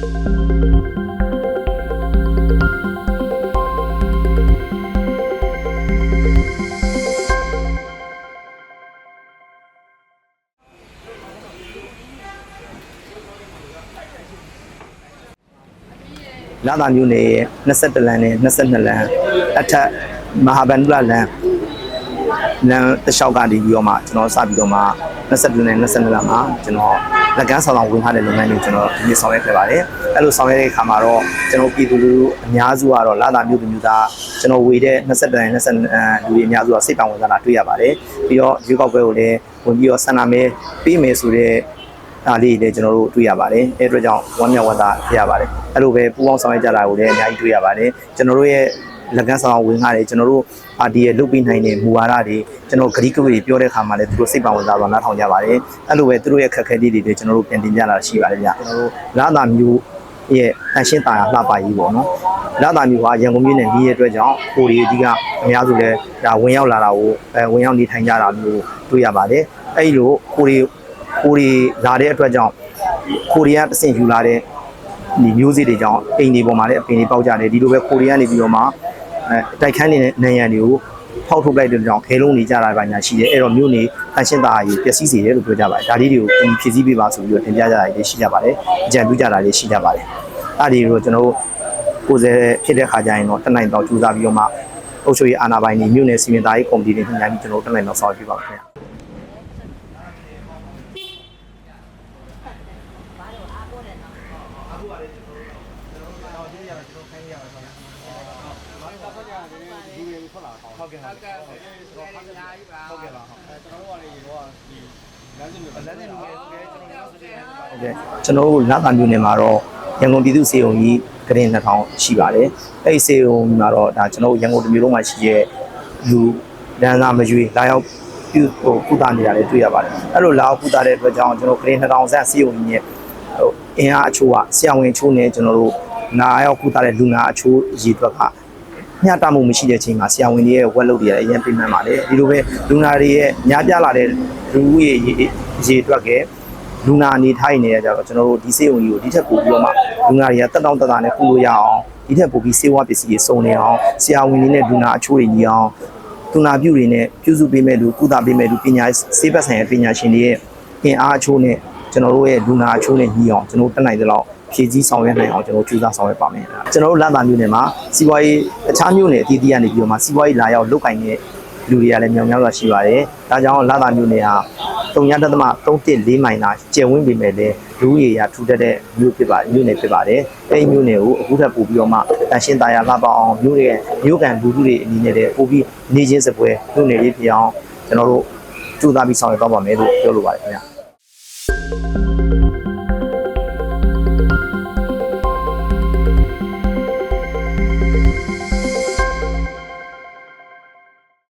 လာသာမျိုးနယ်ရဲ့22လမ်းနဲ့22လမ်းအထက်မဟာဗန္ဓုလလမ်း လမ်းတစ်လျှောက်ကနေပြီးတော့မှကျွန်တော်စပြီးတော့မှ22လမ်း22လမ်းမှာကျွန်တော်လက်ကမ်းဆောင်ဆောင်ဝင်ထားတဲ့လုပ်ငန်းတွေကျွန်တော်ဒီနေ့ဆောင်ရွက်ခဲ့ပါတယ်အဲ့လိုဆောင်ရွက်တဲ့အခါမှာတော့ကျွန်တော်ပြည်သူလူထုအများစုကတော့လာသာမျိုးပြည်မျိုးသားကျွန်တော်ဝေတဲ့22လမ်း22လူတွေအများစုကစိတ်ပါဝင်စားတာတွေ့ရပါတယ်ပြီးတော့ရွေးကောက်ပွဲကိုလည်းဝင်ပြီးတော့ဆန္ဒမဲပေးမယ်ဆိုတဲ့ဒါလေးတွေလည်းကျွန်တော်တို့တွေ့ရပါတယ်အဲအတွက်ကြောင့်ဝမ်းမြောက်ဝမ်းသာဖြစ်ရပါတယ်အဲ့လိုပဲပူပေါင်းဆောင်ရွက်ကြတာကိုလည်းအများကြီးတွေ့ရပါတယ်ကျွန်တော်တို့ရဲ့ လက်ကမ်းဆောင်ဝင်ကားတယ်ကျွန်တော်တို့ပါတီရဲ့လုပ်ပြီးနိုင်တဲ့မူဝါဒတွေကျွန်တော်ဂရိကဝေတွေပြောတဲ့အခါမှာလည်းသူတို့စိတ်ပါဝင်စားတော့နားထောင်ကြပါတယ်အဲ့လိုပဲသူတို့ရဲ့ခက်ခဲလေးတွေလည်းကျွန်တော်တို့ပြန်တင်ပြလာရှိပါတယ်ဗျကျွန်တော်တို့လာသာမျိုးရဲ့အရှင်းတာလှပရေးပေါ့နော်လာသာမျိုးကရန်ကုန်မြို့နယ်ကြီးရဲ့အတွက်ကြောင့်ကိုရီအကြီးကအများစုလည်းဒါဝင်ရောက်လာတာကိုအဲဝင်ရောက်နေထိုင်ကြတာမျိုးတွေ့ရပါတယ်အဲ့ဒီလိုကိုရီကိုရီလာတဲ့အတွက်ကြောင့်ကိုရီးယားတဆင့်ယူလာတဲ့ဒီမျိုးစေ့တွေကြောင့်အိမ်တွေပေါ်မှာလည်းအပင်တွေပေါက်ကြတယ်ဒီလိုပဲကိုရီးယားနေပြီးတော့မှအဲ တိုက်ခန်းနေတဲ့နေရန်တွေကိုဖောက်ထုတ်လိုက်တဲ့ကြောင့်ခဲလုံးနေကြတာပါညာရှိတယ်အဲ့တော့မျိုးနေတန်ရှင်းသားကြီးပျက်စီးစေတယ်လို့ပြောကြပါတယ်ဒါလေးတွေကိုဖြည့်ဆည်းပေးပါဆိုပြီးတော့တင်ပြကြတာတွေရှိကြပါတယ်အကြံပြုကြတာတွေရှိကြပါတယ်အဲ့ဒီလိုကျွန်တော်တို့ကိုယ်စားဖြစ်တဲ့ခါကျရင်တော့တနိုင်တော့ကြိုးစားပြီးတော့မှအုပ်ချုပ်ရေးအာဏာပိုင်တွေမြို့နယ်စီမံသားရေးကော်မတီတွေညှိနှိုင်းပြီးကျွန်တော်တို့တနိုင်တော့ဆောင်ရွက်ပြပါမယ်ခင်ဗျာ ဟုတ်ကဲ့ကျွန်တော်တို့လာတာမျိုးနယ်မှာတော့ရန်ကုန်ပြည်သူ့စေုံကြီးကရင်2000ရှိပါတယ်အဲ့ဒီစေုံမှာတော့ဒါကျွန်တော်တို့ရန်ကုန်တမျိုးလုံးမှာရှိရဲ့လူဒန်းစာမရွေလာရောက်ပြုဟိုကုသနေတာလည်းတွေ့ရပါတယ်အဲ့လိုလာရောက်ကုသတဲ့အတွက်ကြောင့်ကျွန်တော်ကရင်2000ဆန့်စေုံကြီးရဲ့ဟိုအင်အားအချိုးကဆရာဝန်ချိုးနဲ့ကျွန်တော်တို့နာရောက်ကုသတဲ့လူနာအချိုးရည်အတွက်က မျှတမှုမရှိတဲ့အချိန်မှာဆရာဝန်တွေရဲ့ဝက်လုပ်တွေလည်းအရင်ပြင်မှန်ပါတယ်ဒီလိုပဲလူနာတွေရဲ့များပြားလာတဲ့လူဦးရေရေအတွက်ကလူနာအနေထိုင်နေရကြတော့ကျွန်တော်တို့ဒီစေုံကြီးကိုဒီထက်ပိုပြီးတော့မှလူနာတွေကတက်တောင့်တတာနဲ့ကုလို့ရအောင်ဒီထက်ပိုပြီးစေဝါပစ္စည်းတွေစုံနေအောင်ဆရာဝန်တွေနဲ့လူနာအချိုးတွေညီအောင်လူနာပြုတွေနဲ့ပြုစုပေးမဲ့လူကုသပေးမဲ့လူပညာစေဘက်ဆိုင်ရာပညာရှင်တွေရဲ့အင်အားအချိုးနဲ့ ကျွန်တော်တို့ရဲ့လူနာအချိုးနဲ့ညီအောင်ကျွန်တော်တို့တက်နိုင်တဲ့လောက်ဖြည့်ဆည်းဆောင်ရွက်နိုင်အောင်ကျွန်တော်တို့ကြိုးစားဆောင်ရွက်ပါမယ်ကျွန်တော်တို့လမ်းသာမျိုးနယ်မှာစီးပွားရေးအခြားမျိုးနယ်အသီးသီးကနေပြီးတော့မှစီးပွားရေးလာရောက်လုပ်ကင်တဲ့လူတွေကလည်းမြောင်များစွာရှိပါတယ်ဒါကြောင့်လမ်းသာမျိုးနယ်ဟာ3.34မိုင်သာကျယ်ဝန်းပေမဲ့လည်းလူကြီးရာထူထက်တဲ့မြို့ဖြစ်ပါမြို့နယ်ဖြစ်ပါတယ်။အဲဒီမြို့နယ်ကိုအခုထပ်ပို့ပြီးတော့မှတန်ရှင်းသားရလှပအောင်မြို့ရဲ့မြို့ကန်လူထုတွေအနေနဲ့လည်းပို့ပြီးနေချင်းစပွဲမြို့နယ်လေးဖြစ်အောင်ကျွန်တော်တို့ကြိုးစားပြီးဆောင်ရွက်သွားပါမယ်လို့ပြောလိုပါတယ်ခင်ဗျာ။